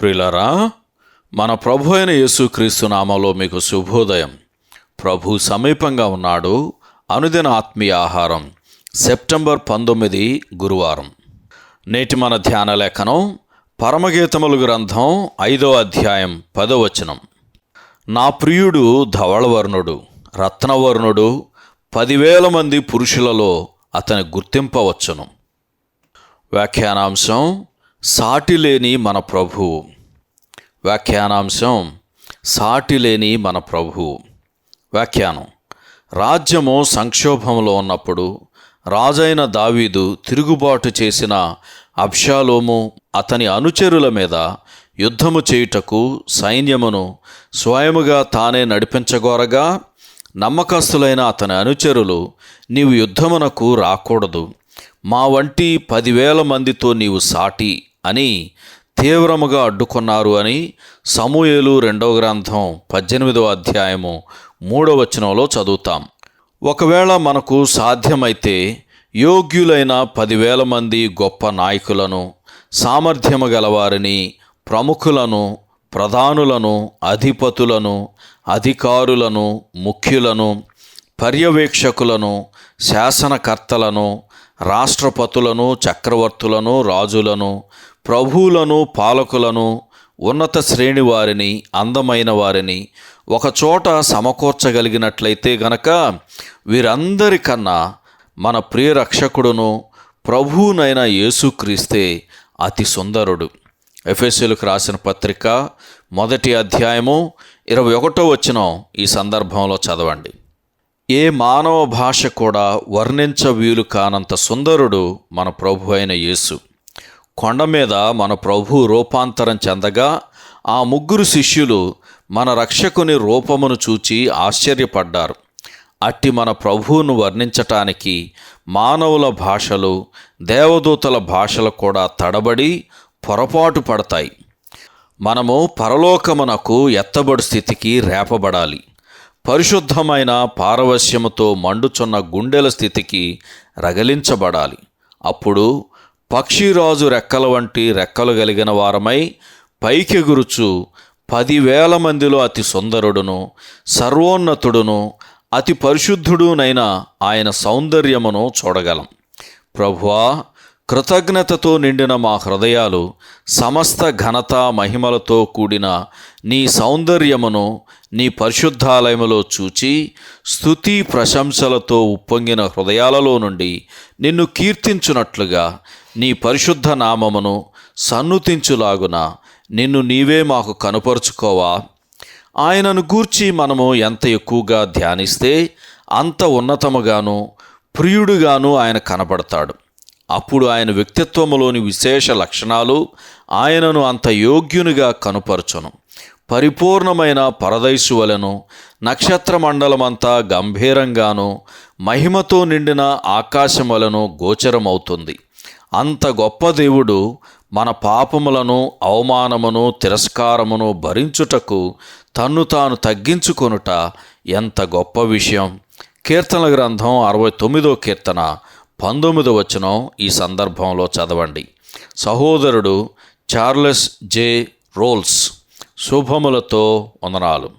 ప్రిలరా మన ప్రభు అయిన యేసుక్రీస్తు నామలో మీకు శుభోదయం. ప్రభు సమీపంగా ఉన్నాడు. అనుదిన ఆత్మీయ ఆహారం. సెప్టెంబర్ పంతొమ్మిది గురువారం. నేటి మన ధ్యాన లేఖనం పరమగీతములు గ్రంథం ఐదో అధ్యాయం పదో వచనం. నా ప్రియుడు ధవళవర్ణుడు రత్నవర్ణుడు పదివేల మంది పురుషులలో అతని గుర్తింపవచ్చును. వ్యాఖ్యానాంశం సాటిలేని మన ప్రభువు వ్యాఖ్యానాంశం సాటిలేని మన ప్రభువు వ్యాఖ్యానం రాజ్యము సంక్షోభంలో ఉన్నప్పుడు రాజైన దావీదు తిరుగుబాటు చేసిన అబ్షాలోము అతని అనుచరుల మీద యుద్ధము చేయుటకు సైన్యమును స్వయముగా తానే నడిపించగోరగా నమ్మకస్తులైన అతని అనుచరులు నీవు యుద్ధమునకు రాకూడదు. మా వంటి పదివేల మందితో నీవు సాటి అని తీవ్రముగా అడ్డుకున్నారు అని సమూయేలు రెండవ గ్రంథం పద్దెనిమిదవ అధ్యాయము మూడవ వచనంలో చదువుతాం. ఒకవేళ మనకు సాధ్యమైతే యోగ్యులైన పదివేల మంది గొప్ప నాయకులను సామర్థ్యము గలవారిని ప్రముఖులను ప్రధానులను అధిపతులను అధికారులను ముఖ్యులను పర్యవేక్షకులను శాసనకర్తలను రాష్ట్రపతులను చక్రవర్తులను రాజులను ప్రభువులను పాలకులను ఉన్నత శ్రేణి వారిని అందమైన వారిని ఒకచోట సమకూర్చగలిగినట్లయితే గనక వీరందరికన్నా మన ప్రియ రక్షకుడును ప్రభువునైన యేసుక్రీస్తే అతి సుందరుడు. ఎఫ్ఎస్సీలకు రాసిన పత్రిక మొదటి అధ్యాయము ఇరవై ఒకటో వచ్చిన ఈ సందర్భంలో చదవండి. ఏ మానవ భాష కూడా వర్ణించ వీలు కానంత సుందరుడు మన ప్రభు అయిన యేసు. కొండ మీద మన ప్రభు రూపాంతరం చెందగా ఆ ముగ్గురు శిష్యులు మన రక్షకుని రూపమును చూచి ఆశ్చర్యపడ్డారు. అట్టి మన ప్రభువును వర్ణించటానికి మానవుల భాషలు దేవదూతల భాషలు కూడా తడబడి పొరపాటు పడతాయి. మనము పరలోకమునకు ఎత్తబడి స్థితికి రేపబడాలి. పరిశుద్ధమైన పారవశ్యముతో మండుచున్న గుండెల స్థితికి రగలించబడాలి. అప్పుడు పక్షిరాజు రెక్కల వంటి రెక్కలు కలిగిన వారమై పైకెగురుచు పదివేల మందిలో అతి సుందరుడును సర్వోన్నతుడును అతి పరిశుద్ధుడునైన ఆయన సౌందర్యమును చూడగలం. ప్రభువా కృతజ్ఞతతో నిండిన మా హృదయాలు సమస్త ఘనత మహిమలతో కూడిన నీ సౌందర్యమును నీ పరిశుద్ధాలయములో చూచి స్థుతి ప్రశంసలతో ఉప్పొంగిన హృదయాలలో నుండి నిన్ను కీర్తించునట్లుగా నీ పరిశుద్ధ నామమును సన్నుతించులాగున నిన్ను నీవే మాకు కనుపరుచుకోవా. ఆయనను గూర్చి మనము ఎంత ఎక్కువగా ధ్యానిస్తే అంత ఉన్నతముగాను ప్రియుడుగాను ఆయన కనపడతాడు. అప్పుడు ఆయన వ్యక్తిత్వములోని విశేష లక్షణాలు ఆయనను అంత యోగ్యునిగా కనుపరచును. పరిపూర్ణమైన పరదైసు వలెను నక్షత్ర మండలమంతా గంభీరంగాను మహిమతో నిండిన ఆకాశం వలను గోచరమవుతుంది. అంత గొప్ప దేవుడు మన పాపములను అవమానమును తిరస్కారమును భరించుటకు తన్ను తాను తగ్గించుకొనుట ఎంత గొప్ప విషయం. కీర్తనల గ్రంథం అరవై తొమ్మిదో కీర్తన. పంతొమ్మిది వచనం ఈ సందర్భంలో చదవండి. సహోదరుడు చార్లెస్ జే రోల్స్ శుభములతో వందనాలు.